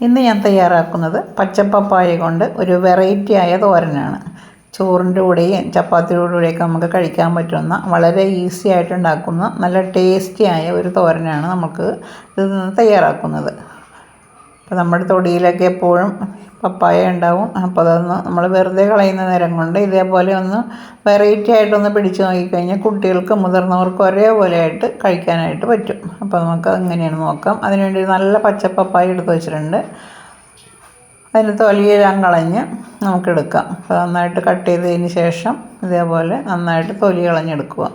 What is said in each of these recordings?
ഇന്ന് ഞാൻ തയ്യാറാക്കുന്നത് പച്ചപ്പപ്പായ കൊണ്ട് ഒരു വെറൈറ്റി ആയ തോരനാണ്. ചോറിന്റെ കൂടെയും ചപ്പാത്തിയുടെ കൂടെയൊക്കെ നമുക്ക് കഴിക്കാൻ പറ്റുന്ന വളരെ ഈസി ആയിട്ട് ഉണ്ടാക്കുന്ന നല്ല ടേസ്റ്റി ആയ ഒരു തോരനാണ് നമുക്ക് ഇത് തയ്യാറാക്കുന്നത്. അപ്പോൾ നമ്മുടെ തൊടിയിലൊക്കെ എപ്പോഴും പപ്പായ ഉണ്ടാവും. അപ്പോൾ അതൊന്ന് നമ്മൾ വെറുതെ കളയുന്ന നേരം കൊണ്ട് ഇതേപോലെ ഒന്ന് വെറൈറ്റി ആയിട്ടൊന്ന് പിടിച്ച് നോക്കിക്കഴിഞ്ഞാൽ കുട്ടികൾക്കും മുതിർന്നവർക്കും ഒരേപോലെ ആയിട്ട് കഴിക്കാനായിട്ട് പറ്റും. അപ്പോൾ നമുക്ക് അങ്ങനെയാണ് നോക്കാം. അതിനുവേണ്ടി നല്ല പച്ച പപ്പായ എടുത്ത് വെച്ചിട്ടുണ്ട്. അതിന് തൊലിയെല്ലാം കളഞ്ഞ് നമുക്കെടുക്കാം. അപ്പോൾ നന്നായിട്ട് കട്ട് ചെയ്തതിന് ശേഷം ഇതേപോലെ നന്നായിട്ട് തൊലി കളഞ്ഞെടുക്കുക.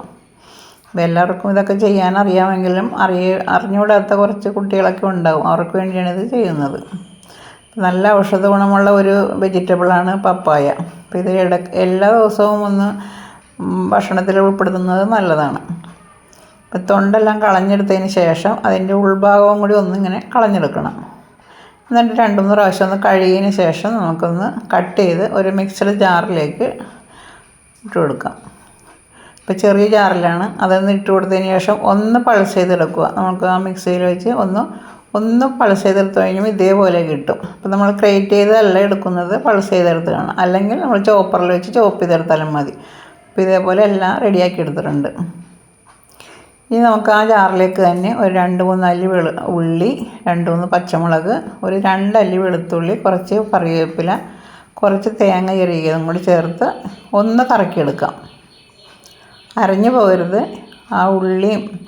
അപ്പോൾ എല്ലാവർക്കും ഇതൊക്കെ ചെയ്യാൻ അറിയാമെങ്കിലും അറിയ അറിഞ്ഞുകൂടാത്ത കുറച്ച് കുട്ടികളൊക്കെ ഉണ്ടാവും. അവർക്ക് വേണ്ടിയാണ് ഇത് ചെയ്യുന്നത്. നല്ല ഔഷധ ഗുണമുള്ള ഒരു വെജിറ്റബിളാണ് പപ്പായ. അപ്പോൾ ഇത് ഇട എല്ലാ ദിവസവും ഒന്ന് ഭക്ഷണത്തിൽ ഉൾപ്പെടുത്തുന്നത് നല്ലതാണ്. അപ്പോൾ തൊണ്ടെല്ലാം കളഞ്ഞെടുത്തതിന് ശേഷം അതിന്റെ ഉൾഭാഗവും കൂടി ഒന്നിങ്ങനെ കളഞ്ഞെടുക്കണം. എന്നിട്ട് രണ്ട് മൂന്ന് പ്രാവശ്യം ഒന്ന് കഴുകിയതിന് ശേഷം നമുക്കൊന്ന് കട്ട് ചെയ്ത് ഒരു മിക്സഡ് ജാറിലേക്ക് ഇട്ട് കൊടുക്കാം. ഇപ്പോൾ ചെറിയ ജാറിലാണ്. അതൊന്ന് ഇട്ട് കൊടുത്തതിന് ശേഷം ഒന്ന് പൾസ് ചെയ്തെടുക്കുക. നമുക്ക് ആ മിക്സിയിൽ വെച്ച് ഒന്ന് ഒന്ന് പൾസ് ചെയ്തെടുത്ത് കഴിഞ്ഞാൽ ഇതേപോലെ കിട്ടും. അപ്പോൾ നമ്മൾ ക്രേറ്റ് ചെയ്തല്ല എടുക്കുന്നത് പൾസ് ചെയ്തെടുത്തതാണ്. അല്ലെങ്കിൽ നമ്മൾ ചോപ്പറിൽ വെച്ച് ചോപ്പ് ചെയ്തെടുത്താലും മതി. അപ്പോൾ ഇതേപോലെ എല്ലാം റെഡിയാക്കി എടുത്തിട്ടുണ്ട്. ഇനി നമുക്ക് ആ ജാറിലേക്ക് തന്നെ ഒരു രണ്ട് മൂന്ന് അല്ലി വെളു ഉള്ളി രണ്ട് മൂന്ന് പച്ചമുളക് ഒരു രണ്ട് അല്ലി വെളുത്തുള്ളി കുറച്ച് കറിവേപ്പില കുറച്ച് തേങ്ങ ചെറിയതും കൂടി ചേർത്ത് ഒന്ന് കറക്കിയെടുക്കാം. അരഞ്ഞു പോകരുത്. ആ ഉള്ളിയും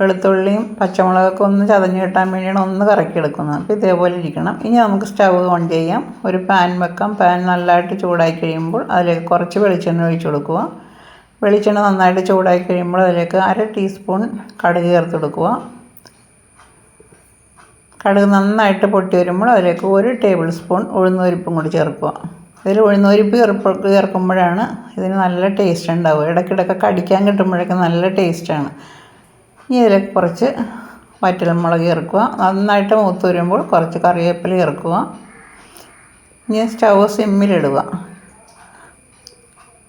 വെളുത്തുള്ളിയും പച്ചമുളകൊക്കെ ഒന്ന് ചതഞ്ഞ് കിട്ടാൻ വേണ്ടിയാണ് ഒന്ന് കറക്കിയെടുക്കുന്നത്. അപ്പോൾ ഇതേപോലെ ഇരിക്കണം. ഇനി നമുക്ക് സ്റ്റവ് ഓൺ ചെയ്യാം. ഒരു പാൻ വെക്കാം. പാൻ നല്ലതായിട്ട് ചൂടായി കഴിയുമ്പോൾ അതിലേക്ക് കുറച്ച് വെളിച്ചെണ്ണ ഒഴിച്ച് കൊടുക്കുക. വെളിച്ചെണ്ണ നന്നായിട്ട് ചൂടായി കഴിയുമ്പോൾ അതിലേക്ക് അര ടീസ്പൂൺ കടുക് ചേർത്ത് കൊടുക്കുക. കടുക് നന്നായിട്ട് പൊട്ടി വരുമ്പോൾ അതിലേക്ക് ഒരു ടേബിൾ സ്പൂൺ ഉഴുന്നുപരിപ്പും കൂടി ചേർക്കുക. ഇതിൽ ഉഴുന്നുപരിപ്പ് ചേർപ്പ് ചേർക്കുമ്പോഴാണ് ഇതിന് നല്ല ടേസ്റ്റ് ഉണ്ടാവുക. ഇടയ്ക്കിടയ്ക്ക് കടിക്കാൻ കിട്ടുമ്പോഴൊക്കെ നല്ല ടേസ്റ്റാണ് ഇനി ഇതിലേക്ക് കുറച്ച് വറ്റൽമുളക് ചേർക്കുക. നന്നായിട്ട് മൂത്ത് വരുമ്പോൾ കുറച്ച് കറിവേപ്പില ചേർക്കുക. ഇനി സ്റ്റവ് സിമ്മിലിടുക.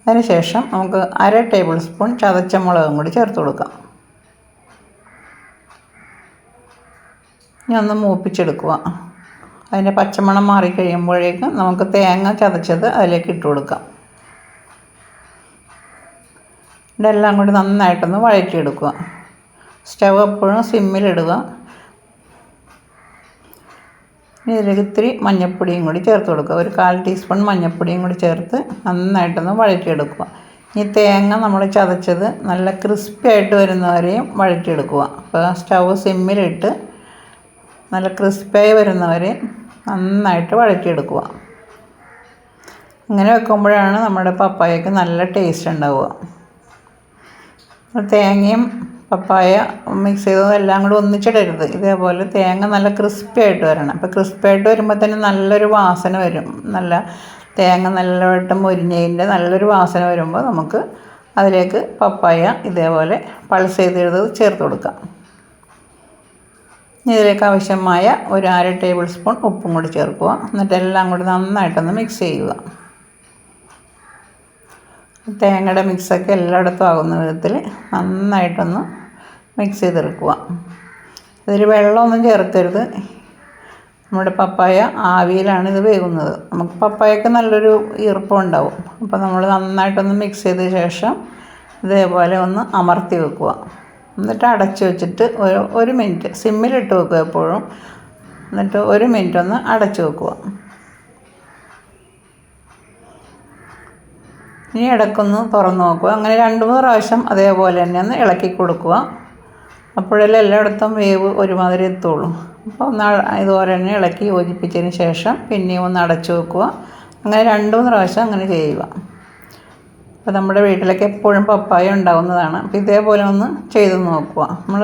അതിനുശേഷം നമുക്ക് അര ടേബിൾ സ്പൂൺ ചതച്ച മുളകും കൂടി ചേർത്ത് കൊടുക്കാം. ഇനി ഒന്ന് മൂപ്പിച്ചെടുക്കുക. അതിന്റെ പച്ചമണം മാറിക്കഴിയുമ്പോഴേക്കും നമുക്ക് തേങ്ങ ചതച്ചത് അതിലേക്ക് ഇട്ട് കൊടുക്കാം. ഇതെല്ലാം കൂടി നന്നായിട്ടൊന്ന് വഴറ്റിയെടുക്കുക. സ്റ്റവ് എപ്പോഴും സിമ്മിലിടുക ഇതിലേക്ക് ഇത്തിരി മഞ്ഞൾപ്പൊടിയും കൂടി ചേർത്ത് കൊടുക്കുക. ഒരു കാൽ ടീസ്പൂൺ മഞ്ഞൾപ്പൊടിയും കൂടി ചേർത്ത് നന്നായിട്ടൊന്ന് വഴറ്റിയെടുക്കുക. ഈ തേങ്ങ നമ്മൾ ചതച്ചത് നല്ല ക്രിസ്പി ആയിട്ട് വരുന്നവരെയും വഴറ്റിയെടുക്കുക. അപ്പോൾ സ്റ്റവ് സിമ്മിലിട്ട് നല്ല ക്രിസ്പിയായി വരുന്നവരെ നന്നായിട്ട് വഴറ്റിയെടുക്കുക. അങ്ങനെ വെക്കുമ്പോഴാണ് നമ്മുടെ പപ്പായക്ക് നല്ല ടേസ്റ്റ് ഉണ്ടാവുക. തേങ്ങയും പപ്പായ മിക്സ് ചെയ്തത് എല്ലാം കൂടി ഒന്നിച്ചിടരുത്. ഇതേപോലെ തേങ്ങ നല്ല ക്രിസ്പി ആയിട്ട് വരണം. അപ്പോൾ ക്രിസ്പി ആയിട്ട് വരുമ്പോൾ തന്നെ നല്ലൊരു വാസന വരും. നല്ല തേങ്ങ നല്ലതായിട്ട് മുരിഞ്ഞതിന്റെ നല്ലൊരു വാസന വരുമ്പോൾ നമുക്ക് അതിലേക്ക് പപ്പായ ഇതേപോലെ പൾസ് ചെയ്തെടുത്ത് ചേർത്ത് കൊടുക്കാം. ഇതിലേക്ക് ആവശ്യമായ ഒരു അര ടേബിൾ സ്പൂൺ ഉപ്പും കൂടി ചേർക്കുക. എന്നിട്ട് എല്ലാം കൂടി നന്നായിട്ടൊന്ന് മിക്സ് ചെയ്യുക. തേങ്ങയുടെ മിക്സൊക്കെ എല്ലായിടത്തും ആകുന്ന വിധത്തിൽ നന്നായിട്ടൊന്ന് മിക്സ് ചെയ്തെടുക്കുക. ഇതിൽ വെള്ളമൊന്നും ചേർക്കരുത്. നമ്മുടെ പപ്പായ ആവിയിലാണ് ഇത് വേകുന്നത് നമുക്ക് പപ്പായക്ക് നല്ലൊരു ഈർപ്പം ഉണ്ടാവും. അപ്പോൾ നമ്മൾ നന്നായിട്ടൊന്ന് മിക്സ് ചെയ്ത ശേഷം ഇതേപോലെ ഒന്ന് അമർത്തി വെക്കുക. എന്നിട്ട് അടച്ച് വെച്ചിട്ട് ഒരു ഒരു മിനിറ്റ് സിമ്മിലിട്ട് വെക്കുക എപ്പോഴും. എന്നിട്ട് ഒരു മിനിറ്റ് ഒന്ന് അടച്ച് വെക്കുക. ഇനി ഇടക്കൊന്ന് തുറന്ന് നോക്കുക. അങ്ങനെ രണ്ട് മൂന്ന് പ്രാവശ്യം അതേപോലെ തന്നെ ഒന്ന് ഇളക്കി കൊടുക്കുക. അപ്പോഴെല്ലാം എല്ലായിടത്തും വേവ് ഒരുമാതിരി എത്തുള്ളൂ. അപ്പോൾ ഒന്ന് ഇതുപോലെ തന്നെ ഇളക്കി യോജിപ്പിച്ചതിന് ശേഷം പിന്നെയും ഒന്ന് അടച്ചു വെക്കുക. അങ്ങനെ രണ്ട് മൂന്ന് പ്രാവശ്യം അങ്ങനെ ചെയ്യുക. അപ്പോൾ നമ്മുടെ വീട്ടിലൊക്കെ എപ്പോഴും പപ്പായ ഉണ്ടാവുന്നതാണ്. അപ്പോൾ ഇതേപോലെ ഒന്ന് ചെയ്ത് നോക്കുക. നമ്മൾ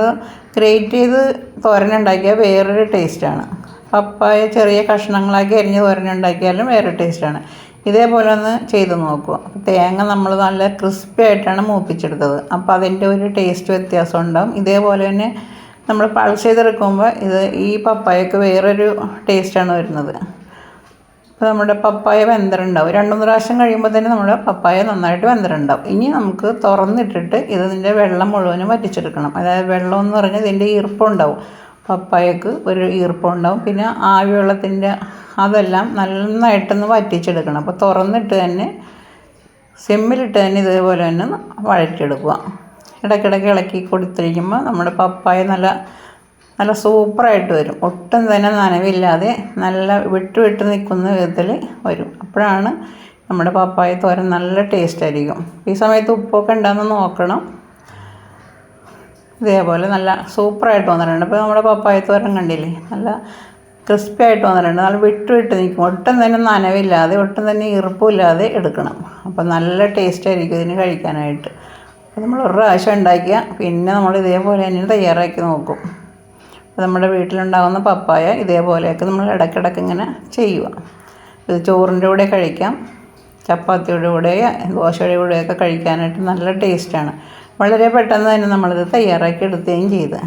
ഗ്രേറ്റ് ചെയ്ത് തോരനുണ്ടാക്കിയാൽ വേറൊരു ടേസ്റ്റാണ് പപ്പായ ചെറിയ കഷ്ണങ്ങളാക്കി അരിഞ്ഞ് തോരനുണ്ടാക്കിയാലും വേറെ ടേസ്റ്റാണ് ഇതേപോലെ ഒന്ന് ചെയ്ത് നോക്കുക. തേങ്ങ നമ്മൾ നല്ല ക്രിസ്പി ആയിട്ടാണ് മൂപ്പിച്ചെടുത്തത്. അപ്പോൾ അതിന്റെ ഒരു ടേസ്റ്റ് വ്യത്യാസം ഉണ്ടാവും. ഇതേപോലെ തന്നെ നമ്മൾ പൾസ് ചെയ്തെടുക്കുമ്പോൾ ഇത് ഈ പപ്പായക്ക് വേറൊരു ടേസ്റ്റാണ് വരുന്നത്. അപ്പോൾ നമ്മുടെ പപ്പായ വെന്തരുണ്ടാവും. രണ്ട് മൂന്ന് പ്രാവശ്യം കഴിയുമ്പോൾ തന്നെ നമ്മുടെ പപ്പായ നന്നായിട്ട് വെന്തരുണ്ടാവും. ഇനി നമുക്ക് തുറന്നിട്ടിട്ട് ഇതിന്റെ വെള്ളം മുഴുവനും വറ്റിച്ചെടുക്കണം. അതായത് വെള്ളം എന്ന് പറഞ്ഞാൽ ഇതിന്റെ ഈർപ്പം ഉണ്ടാവും പപ്പായക്ക് ഒരു ഈർപ്പമുണ്ടാവും പിന്നെ ആവി വെള്ളത്തിന്റെ അതെല്ലാം നന്നായിട്ടൊന്ന് വറ്റിച്ചെടുക്കണം. അപ്പോൾ തുറന്നിട്ട് തന്നെ സിമ്മിലിട്ട് തന്നെ ഇതേപോലെ തന്നെ വഴറ്റിയെടുക്കുക. ഇടയ്ക്കിടയ്ക്ക് ഇളക്കി കൊടുത്തിരിക്കുമ്പോൾ നമ്മുടെ പപ്പായ നല്ല നല്ല സൂപ്പറായിട്ട് വരും. ഒട്ടും തന്നെ നനവില്ലാതെ നല്ല വിട്ട് വിട്ട് നിൽക്കുന്ന വിധത്തിൽ വരും. അപ്പോഴാണ് നമ്മുടെ പപ്പായ തോരൻ നല്ല ടേസ്റ്റ് ആയിരിക്കും. ഈ സമയത്ത് ഉപ്പൊക്കെ ഉണ്ടാകുന്ന നോക്കണം. ഇതേപോലെ നല്ല സൂപ്പറായിട്ട് വന്നിട്ടുണ്ട്. ഇപ്പോൾ നമ്മുടെ പപ്പായ തോരൻ കണ്ടില്ലേ? നല്ല ക്രിസ്പി ആയിട്ട് വന്നിട്ടുണ്ട്. നല്ല വിട്ട് വിട്ട് നിൽക്കും. ഒട്ടും തന്നെ നനവില്ലാതെ ഒട്ടും തന്നെ ഈർപ്പമില്ലാതെ എടുക്കണം. അപ്പോൾ നല്ല ടേസ്റ്റ് ആയിരിക്കും ഇതിന് കഴിക്കാനായിട്ട്. അപ്പോൾ നമ്മൾ ഒരു പ്രാവശ്യം ഉണ്ടാക്കിയാൽ പിന്നെ നമ്മൾ ഇതേപോലെ തന്നെ തയ്യാറാക്കി നോക്കും. നമ്മുടെ വീട്ടിലുണ്ടാകുന്ന പപ്പായ ഇതേപോലെയൊക്കെ നമ്മൾ ഇടയ്ക്കിടയ്ക്ക് ഇങ്ങനെ ചെയ്യുക. ഇത് ചോറിന്റെ കൂടെ കഴിക്കാം ചപ്പാത്തിയുടെ കൂടെ ദോശയുടെ കൂടെയൊക്കെ കഴിക്കാനായിട്ട് നല്ല ടേസ്റ്റാണ്. വളരെ പെട്ടെന്ന് തന്നെ നമ്മളിത് തയ്യാറാക്കി എടുക്കുകയും ചെയ്ത്.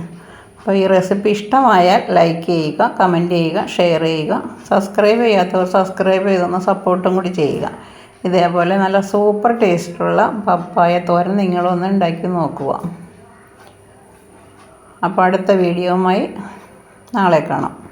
അപ്പോൾ ഈ റെസിപ്പി ഇഷ്ടമായാൽ ലൈക്ക് ചെയ്യുക കമന്റ് ചെയ്യുക ഷെയർ ചെയ്യുക. സബ്സ്ക്രൈബ് ചെയ്യാത്തവർ സബ്സ്ക്രൈബ് ചെയ്തൊന്ന് സപ്പോർട്ടും കൂടി ചെയ്യുക. ഇതേപോലെ നല്ല സൂപ്പർ ടേസ്റ്റുള്ള പപ്പായ തോരൻ നിങ്ങളൊന്ന് ഉണ്ടാക്കി നോക്കുക. അപ്പോൾ അടുത്ത വീഡിയോയുമായി നാളെ കാണാം.